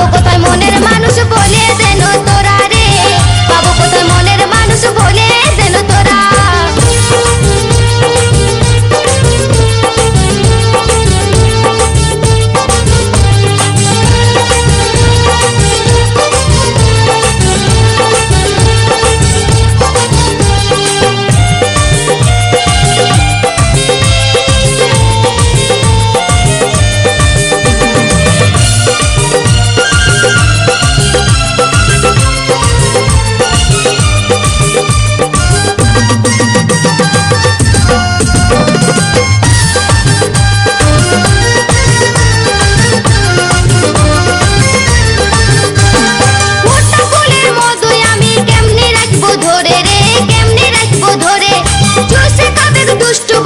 পাবো কোথায় মনের মানুষ বলে দেন তোরা রে? পাবো কোথায় মনের মানুষ বলে দেন তোরা চুষে খাবে দুষ্টু